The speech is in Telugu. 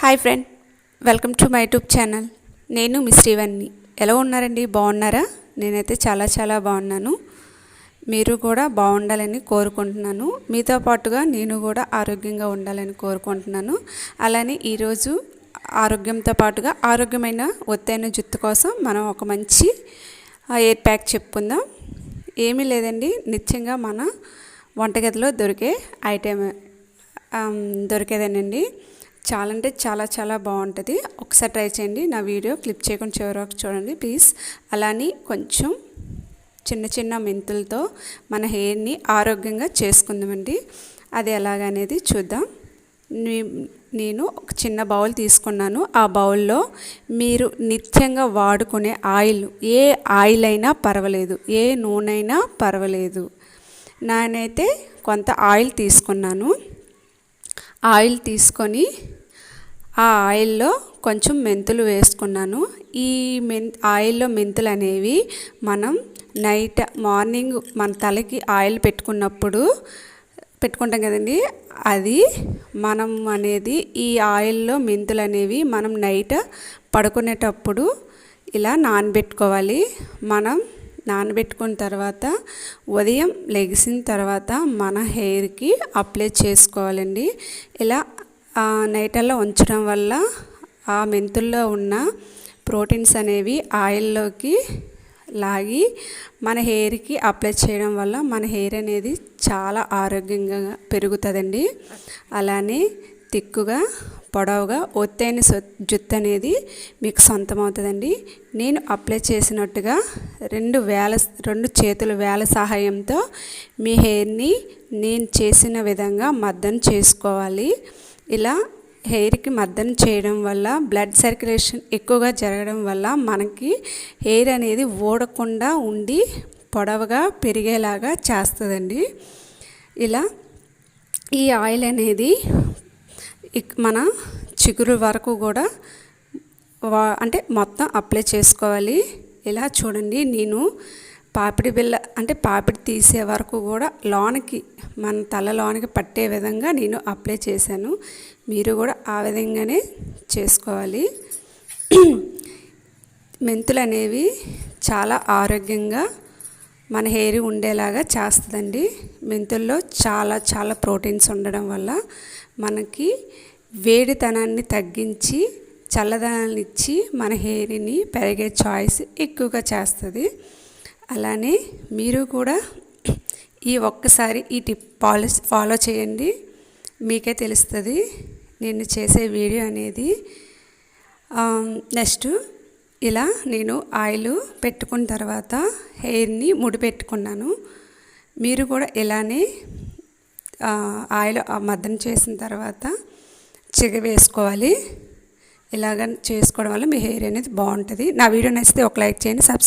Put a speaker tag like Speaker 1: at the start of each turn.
Speaker 1: Hi friend welcome to my YouTube channel. నేను మీ శ్రీవన్ని. ఎలా ఉన్నారండి? బాగున్నారా? నేనైతే చాలా చాలా బాగున్నాను. మీరు కూడా బాగుండాలని కోరుకుంటున్నాను. మీతో పాటుగా నేను కూడా ఆరోగ్యంగా ఉండాలని కోరుకుంటున్నాను. అలానే ఈరోజు ఆరోగ్యంతో పాటుగా ఆరోగ్యమైన ఒత్తైన జుత్తు కోసం మనం ఒక మంచి ఎయిర్ ప్యాక్ చెప్పుకుందాం. ఏమీ లేదండి. నిత్యంగా మన వంటగదిలో దొరికే ఐటెం దొరికేదేనండి. చాలా అంటే చాలా చాలా బాగుంటుంది. ఒకసారి ట్రై చేయండి. నా వీడియో క్లిప్ చేయకుండా చివరి వరకు చూడండి ప్లీజ్. అలానే కొంచెం చిన్న చిన్న మెంతులతో మన హెయిర్ని ఆరోగ్యంగా చేసుకుందామండి. అది ఎలాగనేది చూద్దాం. నేను ఒక చిన్న బౌల్ తీసుకున్నాను. ఆ బౌల్లో మీరు నిత్యంగా వాడుకునే ఆయిల్ ఏ ఆయిల్ అయినా పర్వాలేదు ఏ నూనె అయినా పర్వాలేదు. నేనైతే కొంత ఆయిల్ తీసుకున్నాను. ఆయిల్ తీసుకొని ఆ ఆయిల్లో కొంచెం మెంతులు వేసుకున్నాను. ఈ మెన్ ఆయిల్లో మెంతులు అనేవి మనం నైట్ మార్నింగ్ మన తలకి ఆయిల్ పెట్టుకున్నప్పుడు పెట్టుకుంటాం కదండి అది మనం అనేది ఈ ఆయిల్లో మెంతులు అనేవి మనం నైట్ పడుకునేటప్పుడు ఇలా నానబెట్టుకోవాలి. మనం నానబెట్టుకున్న తర్వాత ఉదయం లెగిసిన తర్వాత మన హెయిర్కి అప్లై చేసుకోవాలండి. ఇలా నైటల్లో ఉంచడం వల్ల ఆ మెంతుల్లో ఉన్న ప్రోటీన్స్ అనేవి ఆయిల్లోకి లాగి మన హెయిర్కి అప్లై చేయడం వల్ల మన హెయిర్ అనేది చాలా ఆరోగ్యంగా పెరుగుతుందండి. అలానే తిక్కుగా పొడవుగా ఒత్తైన జుత్తు అనేది మీకు సొంతమవుతుందండి. నేను అప్లై చేసినట్టుగా రెండు వేల రెండు చేతుల వేల సహాయంతో మీ హెయిర్ని నేను చేసిన విధంగా మద్దం చేసుకోవాలి. ఇలా హెయిర్కి మద్దన చేయడం వల్ల బ్లడ్ సర్క్యులేషన్ ఎక్కువగా జరగడం వల్ల మనకి హెయిర్ అనేది ఓడకుండా ఉండి పొడవుగా పెరిగేలాగా చేస్తుందండి. ఇలా ఈ ఆయిల్ అనేది మన చిగురు వరకు కూడా వా అంటే మొత్తం అప్లై చేసుకోవాలి. ఇలా చూడండి నేను పాపిడి బిల్ల అంటే పాపిడి తీసే వరకు కూడా లోనికి మన తల లోనికి పట్టే విధంగా నేను అప్లై చేశాను. మీరు కూడా ఆ విధంగానే చేసుకోవాలి. మెంతులు అనేవి చాలా ఆరోగ్యంగా మన హెయిర్ ఉండేలాగా చేస్తుందండి. మెంతుల్లో చాలా చాలా ప్రోటీన్స్ ఉండడం వల్ల మనకి వేడితనాన్ని తగ్గించి చల్లదనాన్ని ఇచ్చి మన హెయిర్ని పెరిగే చాయిస్ ఎక్కువగా చేస్తుంది. అలానే మీరు కూడా ఈ ఒక్కసారి ఈ టిప్ ఫాలో ఫాలో చేయండి. మీకే తెలుస్తుంది నేను చేసే వీడియో అనేది. నెక్స్ట్ ఇలా నేను ఆయిల్ పెట్టుకున్న తర్వాత హెయిర్ని ముడి పెట్టుకున్నాను. మీరు కూడా ఇలానే ఆయిల్ మద్దన చేసిన తర్వాత చిగ వేసుకోవాలి. ఇలాగ చేసుకోవడం వల్ల మీ హెయిర్ అనేది బాగుంటుంది. నా వీడియో నచ్చితే ఒక లైక్ చేయండి సబ్స్క్రైబ్